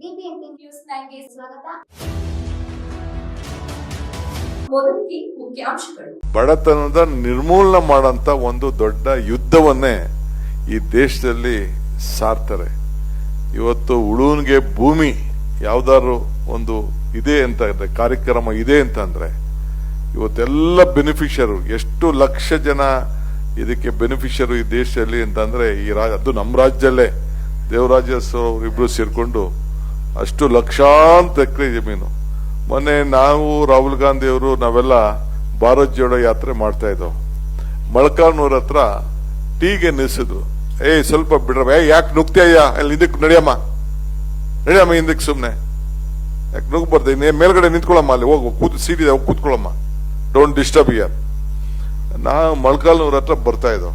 News ಸ್ವಾಗತ. ಬಡತನದ ನಿರ್ಮೂಲನೆ ಮಾಡಂತ ಒಂದು ದೊಡ್ಡ ಯುದ್ಧವನ್ನೇ ಈ ದೇಶದಲ್ಲಿ ಸಾರ್ತಾರೆ. ಇವತ್ತು ಉಳುವನ್ಗೆ ಭೂಮಿ ಯಾವ್ದಾದ್ರು ಒಂದು ಇದೆ ಅಂತ ಕಾರ್ಯಕ್ರಮ ಇದೆ ಅಂತಂದ್ರೆ ಇವತ್ತೆಲ್ಲ ಬೆನಿಫಿಷರು ಎಷ್ಟು ಲಕ್ಷ ಜನ ಇದಕ್ಕೆ ಬೆನಿಫಿಷರು ಈ ದೇಶದಲ್ಲಿ ಅಂತಂದ್ರೆ ಈ ರಾಜ ಅದು ನಮ್ಮ ರಾಜ್ಯದಲ್ಲೇ ದೇವರಾಜ ಇಬ್ರು ಸೇರ್ಕೊಂಡು ಅಷ್ಟು ಲಕ್ಷಾಂತರ ಎಕರೆ ಜಮೀನು. ಮೊನ್ನೆ ನಾವು ರಾಹುಲ್ ಗಾಂಧಿ ಅವರು ನಾವೆಲ್ಲ ಭಾರತ್ ಜೋಡೋ ಯಾತ್ರೆ ಮಾಡ್ತಾ ಇದ್ದೋ ಮಳಕಾನೂರ್ ಹತ್ರ ಟೀಗೆ ನಿಲ್ಸಿದ್ರು. ಏ, ಸ್ವಲ್ಪ ಬಿಡ್ರಮ್ಮ. ಏ, ಯಾಕೆ ಅಯ್ಯ? ಅಲ್ಲಿ ಇದಕ್ಕೆ ನಡಿಯಮ್ಮ. ನಡಿಯಮ್ಮ ಹಿಂದಕ್ಕೆ ಸುಮ್ನೆ. ಯಾಕೆ ನುಗ್ಬಾರ್ದು? ನೀ ಮೇಲ್ಗಡೆ ನಿಂತ್ಕೊಳ್ಳಮ್ಮ ಅಲ್ಲಿ. ಹೋಗು, ಕೂತ್ ಸೀಟ್ ಇದೆ ಕೂತ್ಕೊಳ್ಳಮ್ಮ. ಡೋಂಟ್ ಡಿಸ್ಟರ್ಬ್ ಇಯರ್ ನಾ ಮೊಳಕಾಲ್ನೂರ್ ಹತ್ರ ಬರ್ತಾ ಇದ್ದೋ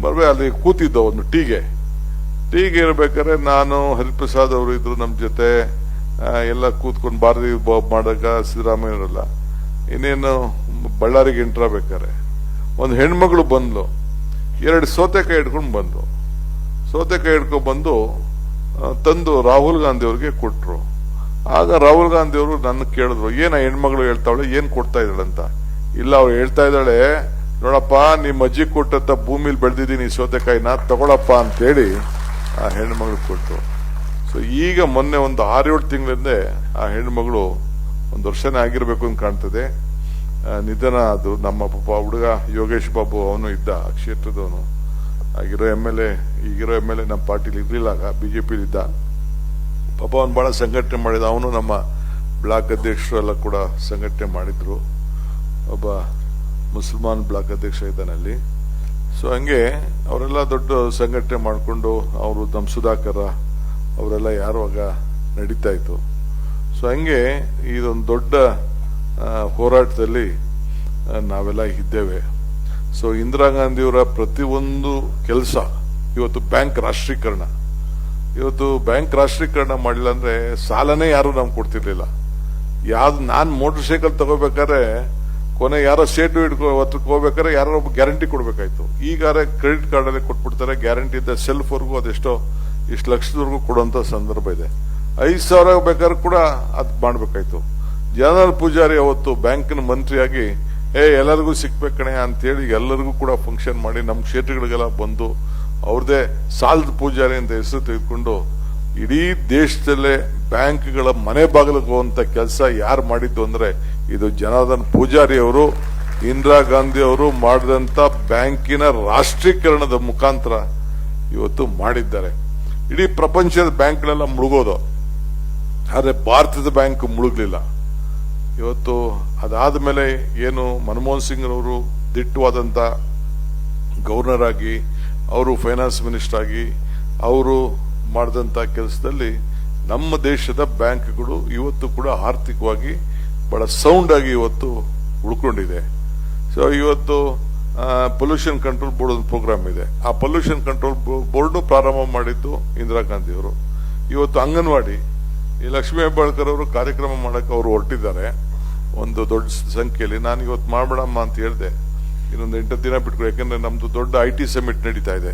ಬರ್ಬೇ ಅಲ್ಲಿ ಕೂತಿದ್ದೋ ಒಂದು ಟೀಗೆ. ಟೀಗೆ ಇರ್ಬೇಕಾದ್ರೆ ನಾನು ಹರಿಪ್ರಸಾದ್ ಅವರು ಇದ್ರು ನಮ್ಮ ಜೊತೆ ಎಲ್ಲ ಕೂತ್ಕೊಂಡು ಭಾರತಿ ಮಾಡಾಗ ಸಿದ್ದರಾಮಯ್ಯರಲ್ಲ ಇನ್ನೇನು ಬಳ್ಳಾರಿಗೆ ಎಂಟ್ರ ಬೇಕಾರೆ ಒಂದು ಹೆಣ್ಮಗಳು ಬಂದ್ಲು. ಎರಡು ಸೌತೆಕಾಯಿ ಹಿಡ್ಕೊಂಡು ಬಂದು ಸೌತೆಕಾಯಿ ಹಿಡ್ಕೊಂಡು ಬಂದು ತಂದು ರಾಹುಲ್ ಗಾಂಧಿ ಅವ್ರಿಗೆ ಕೊಟ್ರು. ಆಗ ರಾಹುಲ್ ಗಾಂಧಿ ಅವರು ನನ್ನ ಕೇಳಿದ್ರು, ಏನ ಹೆಣ್ಮಗಳು ಹೇಳ್ತಾವಳೆ? ಏನ್ ಕೊಡ್ತಾ ಇದ್ದಾಳಂತ ಇಲ್ಲ ಅವ್ರು ಹೇಳ್ತಾ ಇದ್ದಾಳೆ, ನೋಡಪ್ಪ ನಿಮ್ಮ ಅಜ್ಜಿ ಕೊಟ್ಟಂತ ಭೂಮಿಲಿ ಬೆಳೆದಿದ್ದೀನಿ ಸೌತೆಕಾಯಿನ, ತಗೊಳಪ್ಪ ಅಂತೇಳಿ ಆ ಹೆಣ್ಮಗಳು ಕೊಟ್ರು ಸೊ ಈಗ ಮೊನ್ನೆ ಒಂದು ಆರೇಳು ತಿಂಗಳಿಂದ ಆ ಹೆಣ್ಮಗಳು ಒಂದು ವರ್ಷನೇ ಆಗಿರ್ಬೇಕು ಅಂತ ಕಾಣ್ತದೆ. ನಿಧನ ಅದು ನಮ್ಮ ಪಾಪ ಹುಡುಗ ಯೋಗೇಶ್ ಬಾಬು ಅವನು ಇದ್ದ ಕ್ಷೇತ್ರದವನು. ಆಗಿರೋ ಎಂ ಎಲ್ ಎ, ಈಗಿರೋ ಎಂ ಎಲ್ ಎ ನಮ್ಮ ಪಾರ್ಟಿಲಿ ಇರ್ಲಿಲ್ಲ ಆಗ ಬಿಜೆಪಿ ಇದ್ದ. ಪಾಪ ಅವನು ಬಹಳ ಸಂಘಟನೆ ಮಾಡಿದ. ಅವನು ನಮ್ಮ ಬ್ಲಾಕ್ ಅಧ್ಯಕ್ಷರು ಎಲ್ಲ ಕೂಡ ಸಂಘಟನೆ ಮಾಡಿದ್ರು. ಒಬ್ಬ ಮುಸಲ್ಮಾನ್ ಬ್ಲಾಕ್ ಅಧ್ಯಕ್ಷ ಇದ್ದಾನೆ ಅಲ್ಲಿ. ಸೊ ಹಂಗೆ ಅವರೆಲ್ಲ ದೊಡ್ಡ ಸಂಘಟನೆ ಮಾಡಿಕೊಂಡು ಅವರು ನಮ್ಮ ಸುಧಾಕರ ಅವರೆಲ್ಲ ಯಾರುವಾಗ ನಡೀತಾ ಇತ್ತು. ಸೊ ಹಂಗೆ ಇದೊಂದು ದೊಡ್ಡ ಹೋರಾಟದಲ್ಲಿ ನಾವೆಲ್ಲ ಇದ್ದೇವೆ. ಸೊ ಇಂದಿರಾ ಗಾಂಧಿಯವರ ಪ್ರತಿಯೊಂದು ಕೆಲಸ, ಇವತ್ತು ಬ್ಯಾಂಕ್ ರಾಷ್ಟ್ರೀಕರಣ. ಇವತ್ತು ಬ್ಯಾಂಕ್ ರಾಷ್ಟ್ರೀಕರಣ ಮಾಡಿಲ್ಲ ಅಂದ್ರೆ ಸಾಲನೇ ಯಾರು ನಮ್ಗೆ ಕೊಡ್ತಿರ್ಲಿಲ್ಲ. ಯಾವ್ದು ನಾನು ಮೋಟರ್ ಸೈಕಲ್ ತಗೋಬೇಕಾದ್ರೆ ಕೊನೆ ಯಾರೋ ಸೇಟು ಹಿಡ್ಕೊ ಹತ್ರಕ್ಕೆ ಹೋಗ್ಬೇಕಾದ್ರೆ ಯಾರೋ ಒಬ್ಬ ಗ್ಯಾರಂಟಿ ಕೊಡಬೇಕಾಯ್ತು. ಈಗಾರೆ ಕ್ರೆಡಿಟ್ ಕಾರ್ಡ್ ಅಲ್ಲಿ ಕೊಟ್ಬಿಡ್ತಾರೆ ಗ್ಯಾರಂಟಿ ಇದ್ದ ಸೆಲ್ಫ್ವರೆಗೂ ಅದೆಷ್ಟೋ ಇಷ್ಟು ಲಕ್ಷದವರೆಗೂ ಕೊಡುವಂಥ ಸಂದರ್ಭ ಇದೆ. ಐದು ಸಾವಿರ ಬೇಕಾದ್ರೆ ಕೂಡ ಅದು ಮಾಡಬೇಕಾಯ್ತು. ಜನರಲ್ ಪೂಜಾರಿ ಅವತ್ತು ಬ್ಯಾಂಕಿನ ಮಂತ್ರಿಯಾಗಿ, ಏ, ಎಲ್ಲರಿಗೂ ಸಿಕ್ಬೇಕು ಕಣೆ ಅಂತೇಳಿ ಎಲ್ಲರಿಗೂ ಕೂಡ ಫಂಕ್ಷನ್ ಮಾಡಿ ನಮ್ಮ ಕ್ಷೇತ್ರಗಳಿಗೆಲ್ಲ ಬಂದು ಅವ್ರದೇ ಸಾಲದ ಪೂಜಾರಿ ಅಂತ ಹೆಸರು ತೆಗೆದುಕೊಂಡು ಇಡೀ ದೇಶದಲ್ಲೇ ಬ್ಯಾಂಕ್ಗಳ ಮನೆ ಬಾಗಿಲಿಗೆ ಹೋಗುವಂತ ಕೆಲಸ ಯಾರು ಮಾಡಿದ್ದು ಅಂದ್ರೆ ಇದು ಜನಾರ್ದನ್ ಪೂಜಾರಿ ಅವರು ಇಂದಿರಾ ಗಾಂಧಿ ಅವರು ಮಾಡಿದಂತ ಬ್ಯಾಂಕಿನ ರಾಷ್ಟ್ರೀಕರಣದ ಮುಖಾಂತರ ಇವತ್ತು ಮಾಡಿದ್ದಾರೆ. ಇಡೀ ಪ್ರಪಂಚದ ಬ್ಯಾಂಕ್ಗಳೆಲ್ಲ ಮುಳುಗೋದು. ಆದರೆ ಭಾರತದ ಬ್ಯಾಂಕ್ ಮುಳುಗಲಿಲ್ಲ. ಇವತ್ತು ಅದಾದ ಮೇಲೆ ಏನು ಮನಮೋಹನ್ ಸಿಂಗ್ ಅವರು ದಿಟ್ಟವಾದಂತ ಗವರ್ನರ್ ಆಗಿ ಅವರು ಫೈನಾನ್ಸ್ ಮಿನಿಸ್ಟರ್ ಆಗಿ, ಅವರು ಮಾಡಿದಂತ ಕೆಲಸದಲ್ಲಿ ನಮ್ಮ ದೇಶದ ಬ್ಯಾಂಕ್ಗಳು ಇವತ್ತು ಕೂಡ ಆರ್ಥಿಕವಾಗಿ ಬಹಳ ಸೌಂಡ್ ಆಗಿ ಇವತ್ತು ಉಳ್ಕೊಂಡಿದೆ. ಸೊ ಇವತ್ತು ಪೊಲ್ಯೂಷನ್ ಕಂಟ್ರೋಲ್ ಬೋರ್ಡ್ ಒಂದು ಪ್ರೋಗ್ರಾಮ್ ಇದೆ. ಆ ಪೊಲ್ಯೂಷನ್ ಕಂಟ್ರೋಲ್ ಬೋರ್ಡ್ನು ಪ್ರಾರಂಭ ಮಾಡಿದ್ದು ಇಂದಿರಾ ಗಾಂಧಿ ಅವರು ಇವತ್ತು ಅಂಗನವಾಡಿ, ಈ ಲಕ್ಷ್ಮೀ ಹೆಬ್ಬಾಳ್ಕರ್ ಅವರು ಕಾರ್ಯಕ್ರಮ ಮಾಡಕ್ಕೆ ಅವರು ಹೊರಟಿದ್ದಾರೆ. ಒಂದು ದೊಡ್ಡ ಸಂಖ್ಯೆಯಲ್ಲಿ. ನಾನು ಇವತ್ತು ಮಾಡಬೇಡಮ್ಮ ಅಂತ ಹೇಳಿದೆ. ಇನ್ನೊಂದು ಎಂಟು ದಿನ ಬಿಟ್ಕೊಡಿ. ಯಾಕಂದ್ರೆ ನಮ್ದು ದೊಡ್ಡ ಐ ಟಿ ಸಮಿಟ್ ನಡೀತಾ ಇದೆ.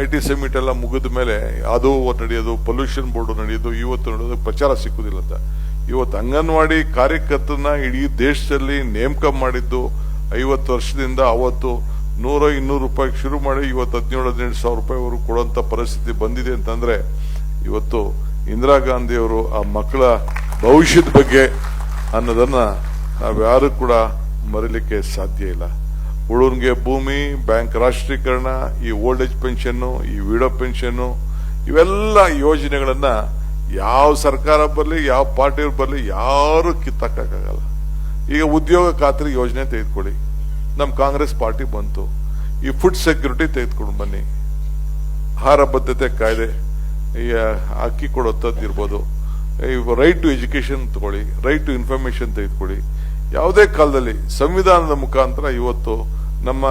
ಐ ಟಿ ಸಮಿಟ್ ಎಲ್ಲ ಮುಗಿದ ಮೇಲೆ ಅದು ನಡೆಯೋದು ಪೊಲ್ಯೂಷನ್ ಬೋರ್ಡ್ ನಡೆಯೋದು, ಇವತ್ತು ನಡೆಯೋದು ಪ್ರಚಾರ ಸಿಕ್ಕುದಿಲ್ಲ ಅಂತ. ಇವತ್ತು ಅಂಗನವಾಡಿ ಕಾರ್ಯಕರ್ತನ ಇಡೀ ದೇಶದಲ್ಲಿ ನೇಮಕ ಮಾಡಿದ್ದು ಐವತ್ತು ವರ್ಷದಿಂದ ಅವತ್ತು ನೂರ ಇನ್ನೂರು ರೂಪಾಯಿ ಶುರು ಮಾಡಿ ಇವತ್ತು ಹದಿನೇಳು, ಹದಿನೆಂಟು ಸಾವಿರ ರೂಪಾಯಿವರೆಗೂ ಕೊಡುವಂತ ಪರಿಸ್ಥಿತಿ ಬಂದಿದೆ ಅಂತಂದ್ರೆ ಇವತ್ತು ಇಂದಿರಾ ಗಾಂಧಿಯವರು ಆ ಮಕ್ಕಳ ಭವಿಷ್ಯದ ಬಗ್ಗೆ ಅನ್ನೋದನ್ನ ನಾವ್ಯಾರು ಕೂಡ ಮರಿಲಿಕ್ಕೆ ಸಾಧ್ಯ ಇಲ್ಲ. ಉಳುನ್ಗೆ ಭೂಮಿ, ಬ್ಯಾಂಕ್ ರಾಷ್ಟ್ರೀಕರಣ, ಈ ಓಲ್ಡ್ ಏಜ್ ಪೆನ್ಷನ್ ಈ ವಿಡೋ ಪೆನ್ಷನ್ ಇವೆಲ್ಲ ಯೋಜನೆಗಳನ್ನ ಯಾವ ಸರ್ಕಾರ ಬರಲಿ, ಯಾವ ಪಾರ್ಟಿ ಬರಲಿ, ಯಾರು ಕಿತ್ತಕ್ಕಾಗಲ್ಲ. ಈಗ ಉದ್ಯೋಗ ಖಾತ್ರಿ ಯೋಜನೆ ತೆಗೆದುಕೊಳ್ಳಿ. ನಮ್ಮ ಕಾಂಗ್ರೆಸ್ ಪಾರ್ಟಿ ಬಂತು. ಈ ಫುಡ್ ಸೆಕ್ಯೂರಿಟಿ ತೆಗೆದುಕೊಂಡು ಬನ್ನಿ. ಆಹಾರ ಬದ್ಧತೆ ಕಾಯ್ದೆ, ಈ ಅಕ್ಕಿ ಕೊಡೋದಿರ್ಬೋದು ಇರ್ಬೋದು. ರೈಟ್ ಟು ಎಜುಕೇಶನ್ ತಗೊಳ್ಳಿ ರೈಟ್ ಟು ಇನ್ಫಾರ್ಮೇಶನ್ ತೆಗೆದುಕೊಳ್ಳಿ. ಯಾವುದೇ ಕಾಲದಲ್ಲಿ ಸಂವಿಧಾನದ ಮುಖಾಂತರ ಇವತ್ತು ನಮ್ಮ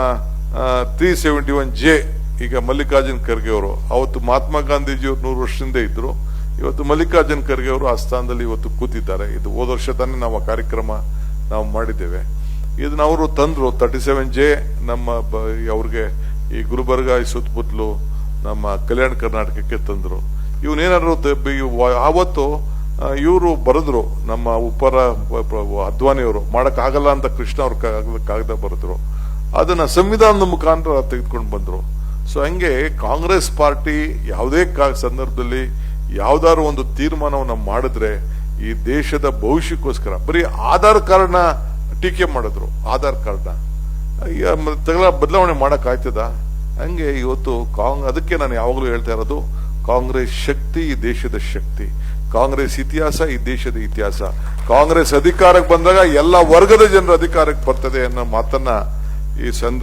ತ್ರೀ ಸೆವೆಂಟಿ ಒನ್ ಜೆ ಈಗ ಮಲ್ಲಿಕಾರ್ಜುನ್ ಖರ್ಗೆ ಅವರು, ಅವತ್ತು ಮಹಾತ್ಮ ಗಾಂಧೀಜಿಯವರು ನೂರು ವರ್ಷದಿಂದ ಇದ್ರು. ಇವತ್ತು ಮಲ್ಲಿಕಾರ್ಜುನ್ ಖರ್ಗೆ ಅವರು ಆ ಸ್ಥಾನದಲ್ಲಿ ಇವತ್ತು ಕೂತಿದ್ದಾರೆ. ಇದು ಹೋದ ವರ್ಷ ತಾನೇ ನಾವು ಆ ಕಾರ್ಯಕ್ರಮ ನಾವು ಮಾಡಿದ್ದೇವೆ. ಇದನ್ನ ಅವರು ತಂದ್ರು. ತರ್ಟಿ ಸೆವೆನ್ ಜೆ ನಮ್ಮ ಅವ್ರಿಗೆ ಈ ಗುಲ್ಬರ್ಗ, ಈ ಸುತ್ತಮುತ್ತಲು ನಮ್ಮ ಕಲ್ಯಾಣ ಕರ್ನಾಟಕಕ್ಕೆ ತಂದ್ರು. ಇವನೇನಾದ್ರು ಆವತ್ತು ಇವರು ಬರೆದ್ರು. ನಮ್ಮ ಉಪರ ಅದ್ವಾನಿಯವರು ಮಾಡಕ್ಕಾಗಲ್ಲ ಅಂತ ಕೃಷ್ಣ ಅವ್ರ ಕಾಗದ ಬರೆದ್ರು. ಅದನ್ನ ಸಂವಿಧಾನದ ಮುಖಾಂತರ ತೆಗೆದುಕೊಂಡು ಬಂದ್ರು. ಸೊ ಹಂಗೆ ಕಾಂಗ್ರೆಸ್ ಪಾರ್ಟಿ ಯಾವುದೇ ಸಂದರ್ಭದಲ್ಲಿ ಯಾವ್ದಾದ್ರು ಒಂದು ತೀರ್ಮಾನವನ್ನು ಮಾಡಿದ್ರೆ ಈ ದೇಶದ ಭವಿಷ್ಯಕ್ಕೋಸ್ಕರ, ಬರೀ ಆಧಾರ್ ಕಾರ್ಡ್ನ ಟೀಕೆ ಮಾಡಿದ್ರು, ಆಧಾರ್ ಕಾರ್ಡ್ನ. ತಗಲ, ಬದಲಾವಣೆ ಮಾಡಕ್ ಆಯ್ತದ ಹಂಗೆ ಇವತ್ತು ಕಾಂಗ್, ಅದಕ್ಕೆ ನಾನು ಯಾವಾಗಲೂ ಹೇಳ್ತಾ ಇರೋದು, ಕಾಂಗ್ರೆಸ್ ಶಕ್ತಿ ಈ ದೇಶದ ಶಕ್ತಿ. ಕಾಂಗ್ರೆಸ್ ಇತಿಹಾಸ ಈ ದೇಶದ ಇತಿಹಾಸ. ಕಾಂಗ್ರೆಸ್ ಅಧಿಕಾರಕ್ಕೆ ಬಂದಾಗ ಎಲ್ಲ ವರ್ಗದ ಜನರ ಅಧಿಕಾರಕ್ಕೆ ಬರ್ತದೆ ಅನ್ನೋ ಮಾತನ್ನ ಈ ಸಂದ